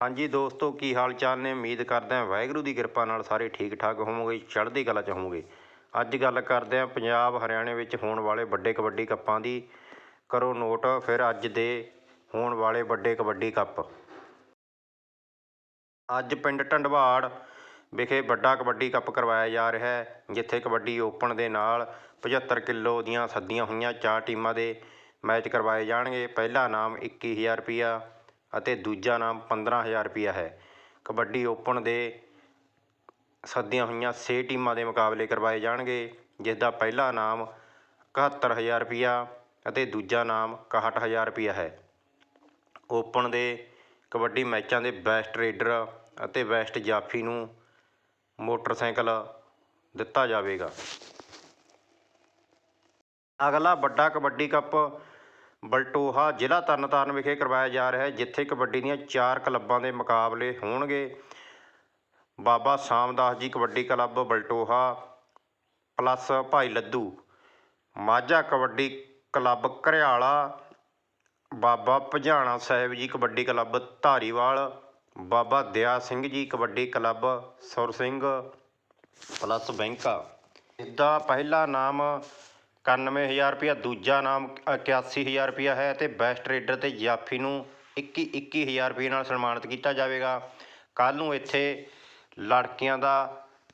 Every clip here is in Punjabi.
ਹਾਂਜੀ ਦੋਸਤੋ, ਕੀ ਹਾਲ ਚਾਲ ਨੇ? ਉਮੀਦ ਕਰਦੇ ਹਾਂ ਵਾਹਿਗੁਰੂ ਦੀ ਕਿਰਪਾ ਨਾਲ ਸਾਰੇ ਠੀਕ ਠਾਕ ਹੋਵੋਗੇ, ਚੜ੍ਹਦੀ ਕਲਾ 'ਚ ਹੋਵੋਗੇ। ਅੱਜ ਗੱਲ ਕਰਦੇ ਹਾਂ ਪੰਜਾਬ, ਹਰਿਆਣੇ ਵਿੱਚ ਹੋਣ ਵਾਲੇ ਵੱਡੇ ਕਬੱਡੀ ਕੱਪਾਂ ਦੀ। ਕਰੋ ਨੋਟ, ਫਿਰ ਅੱਜ ਦੇ ਹੋਣ ਵਾਲੇ ਵੱਡੇ ਕਬੱਡੀ ਕੱਪ। ਅੱਜ ਪਿੰਡ ਢੰਡਵਾੜ ਵਿਖੇ ਵੱਡਾ ਕਬੱਡੀ ਕੱਪ ਕਰਵਾਇਆ ਜਾ ਰਿਹਾ ਹੈ, ਜਿੱਥੇ ਕਬੱਡੀ ਓਪਨ ਦੇ ਨਾਲ 75 ਕਿਲੋ ਦੀਆਂ ਸੱਦੀਆਂ ਹੋਈਆਂ ਚਾਰ ਟੀਮਾਂ ਦੇ ਮੈਚ ਕਰਵਾਏ ਜਾਣਗੇ। ਪਹਿਲਾ ਇਨਾਮ 21000 ਰੁਪਿਆ ਅਤੇ ਦੂਜਾ ਇਨਾਮ 15000 ਰੁਪਿਆ ਹੈ। ਕਬੱਡੀ ਓਪਨ ਦੇ ਸੱਦੀਆਂ ਹੋਈਆਂ ਛੇ ਟੀਮਾਂ ਦੇ ਮੁਕਾਬਲੇ ਕਰਵਾਏ ਜਾਣਗੇ ਜਿਸ ਦਾ ਪਹਿਲਾ ਇਨਾਮ 71000 ਰੁਪਿਆ ਅਤੇ ਦੂਜਾ ਇਨਾਮ 61000 ਰੁਪਿਆ ਹੈ। ਓਪਨ ਦੇ ਕਬੱਡੀ ਮੈਚਾਂ ਦੇ ਬੈਸਟ ਰੇਡਰ ਅਤੇ ਬੈਸਟ ਜਾਫੀ ਨੂੰ ਮੋਟਰਸਾਈਕਲ ਦਿੱਤਾ ਜਾਵੇਗਾ। ਅਗਲਾ ਵੱਡਾ ਕਬੱਡੀ ਕੱਪ ਬਲਟੋਹਾ ਜ਼ਿਲ੍ਹਾ ਤਰਨਤਾਰਨ ਵਿਖੇ ਕਰਵਾਇਆ ਜਾ ਰਿਹਾ ਹੈ, ਜਿੱਥੇ ਕਬੱਡੀ ਦੀਆਂ ਚਾਰ ਕਲੱਬਾਂ ਦੇ ਮੁਕਾਬਲੇ ਹੋਣਗੇ। ਬਾਬਾ ਸਾਮਦਾਸ ਜੀ ਕਬੱਡੀ ਕਲੱਬ, ਬਲਟੋਹਾ ਪਲੱਸ ਭਾਈ ਲੱਦੂ, ਮਾਝਾ ਕਬੱਡੀ ਕਲੱਬ ਘਰਿਆਲਾ, ਬਾਬਾ ਭਜਾਣਾ ਸਾਹਿਬ ਜੀ ਕਬੱਡੀ ਕਲੱਬ ਧਾਰੀਵਾਲ, ਬਾਬਾ ਦਿਆ ਸਿੰਘ ਜੀ ਕਬੱਡੀ ਕਲੱਬ ਸੁਰ ਸਿੰਘ ਪਲੱਸ ਬੈਂਕਾ। ਇਸਦਾ ਪਹਿਲਾ ਨਾਮ 91000 ਰੁਪਇਆ, ਦੂਜਾ ਨਾਮ 81000 ਰੁਪਇਆ ਹੈ ਅਤੇ ਬੈਸਟ ਰੇਡਰ ਤੇ ਜਾਫੀ ਨੂੰ 21 21000 ਰੁਪਏ ਨਾਲ ਸਨਮਾਨਿਤ ਕੀਤਾ ਜਾਵੇਗਾ। ਕੱਲ ਨੂੰ ਇੱਥੇ ਲੜਕੀਆਂ ਦਾ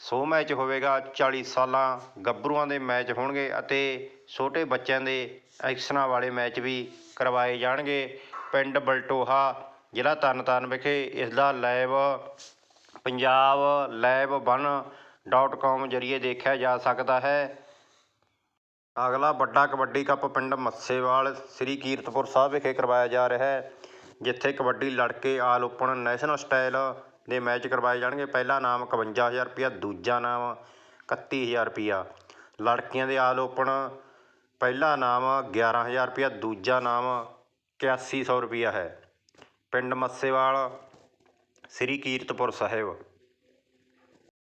100 ਮੈਚ ਹੋਵੇਗਾ 40 ਸਾਲਾਂ ਗੱਭਰੂਆਂ ਦੇ ਮੈਚ ਹੋਣਗੇ ਅਤੇ ਛੋਟੇ ਬੱਚਿਆਂ ਦੇ ਐਕਸ਼ਨਾਂ ਵਾਲੇ ਮੈਚ ਵੀ ਕਰਵਾਏ ਜਾਣਗੇ। ਪਿੰਡ ਬਲਟੋਹਾ, ਜ਼ਿਲ੍ਹਾ ਤਰਨਤਾਰਨ ਵਿਖੇ ਇਸ ਦਾ live Punjab live one dot com ਜਰੀਏ ਦੇਖਿਆ ਜਾ ਸਕਦਾ ਹੈ। ਅਗਲਾ ਵੱਡਾ ਕਬੱਡੀ ਕੱਪ ਪਿੰਡ ਮੱਸੇਵਾਲ, ਸ੍ਰੀ ਕੀਰਤਪੁਰ ਸਾਹਿਬ ਵਿਖੇ ਕਰਵਾਇਆ ਜਾ ਰਿਹਾ ਹੈ, ਜਿੱਥੇ ਕਬੱਡੀ ਲੜਕੇ ਆਲ ਓਪਨ ਨੈਸ਼ਨਲ ਸਟਾਈਲ ਦੇ ਮੈਚ ਕਰਵਾਏ ਜਾਣਗੇ। ਪਹਿਲਾ ਨਾਮ 51000 ਰੁਪਇਆ, ਦੂਜਾ ਨਾਮ 31000 ਰੁਪਇਆ। ਲੜਕੀਆਂ ਦੇ ਆਲ ਓਪਨ, ਪਹਿਲਾ ਨਾਮ 11000 ਰੁਪਇਆ, ਦੂਜਾ ਨਾਮ 8100 ਰੁਪਇਆ ਹੈ। ਪਿੰਡ ਮੱਸੇਵਾਲ, ਸ੍ਰੀ ਕੀਰਤਪੁਰ ਸਾਹਿਬ।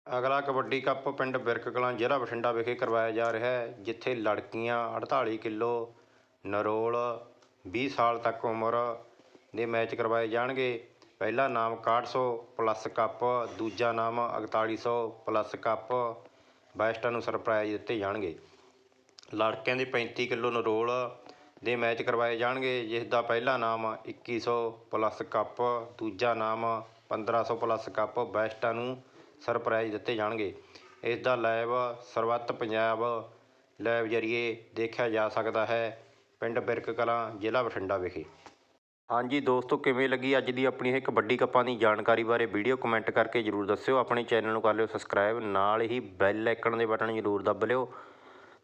ਅਗਲਾ ਕਬੱਡੀ ਕੱਪ ਪਿੰਡ ਬਿਰਕ ਕਲਾਂ ਜ਼ਿਲ੍ਹਾ ਬਠਿੰਡਾ ਵਿਖੇ ਕਰਵਾਇਆ ਜਾ ਰਿਹਾ ਹੈ, ਜਿੱਥੇ ਲੜਕੀਆਂ 48 ਕਿਲੋ, ਨਰੋਲ 20 ਸਾਲ ਤੱਕ ਉਮਰ ਦੇ ਮੈਚ ਕਰਵਾਏ ਜਾਣਗੇ। ਪਹਿਲਾ ਨਾਮ 6100 ਪਲੱਸ ਕੱਪ, ਦੂਜਾ ਨਾਮ 4100 ਪਲੱਸ ਕੱਪ ਬੈਸਟਾਂ ਨੂੰ ਸਰਪ੍ਰਾਈਜ਼ ਦਿੱਤੇ ਜਾਣਗੇ। ਲੜਕਿਆਂ ਦੇ 35 ਕਿਲੋ ਨਰੋਲ ਦੇ ਮੈਚ ਕਰਵਾਏ ਜਾਣਗੇ ਜਿਸ ਦਾ ਪਹਿਲਾ ਨਾਮ 2100 ਪਲੱਸ ਕੱਪ, ਦੂਜਾ ਨਾਮ 1500 ਪਲੱਸ ਕੱਪ ਬੈਸਟਾਂ ਨੂੰ ਸਰਪ੍ਰਾਈਜ਼ ਦਿੱਤੇ ਜਾਣਗੇ। ਇਸ ਦਾ ਲਾਈਵ ਸਰਬੱਤ ਪੰਜਾਬ ਲਾਈਵ ਜਰੀਏ ਦੇਖਿਆ ਜਾ ਸਕਦਾ ਹੈ। ਪਿੰਡ ਬਿਰਕ ਕਲਾਂ, ਜ਼ਿਲ੍ਹਾ ਬਠਿੰਡਾ ਵਿਖੇ। ਹਾਂਜੀ ਦੋਸਤੋ, ਕਿਵੇਂ ਲੱਗੀ ਅੱਜ ਦੀ ਆਪਣੀ ਇਹ ਕਬੱਡੀ ਕੱਪਾਂ ਦੀ ਜਾਣਕਾਰੀ ਬਾਰੇ ਵੀਡੀਓ ਕਮੈਂਟ ਕਰਕੇ ਜਰੂਰ ਦੱਸਿਓ। ਆਪਣੇ ਚੈਨਲ ਨੂੰ ਕਰ ਲਿਓ ਸਬਸਕ੍ਰਾਈਬ, ਨਾਲ ਹੀ ਬੈਲ ਆਈਕਨ ਦੇ ਬਟਨ ਜਰੂਰ ਦੱਬ ਲਿਓ।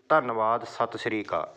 ਧੰਨਵਾਦ, ਸਤਿ ਸ਼੍ਰੀ ਅਕਾਲ।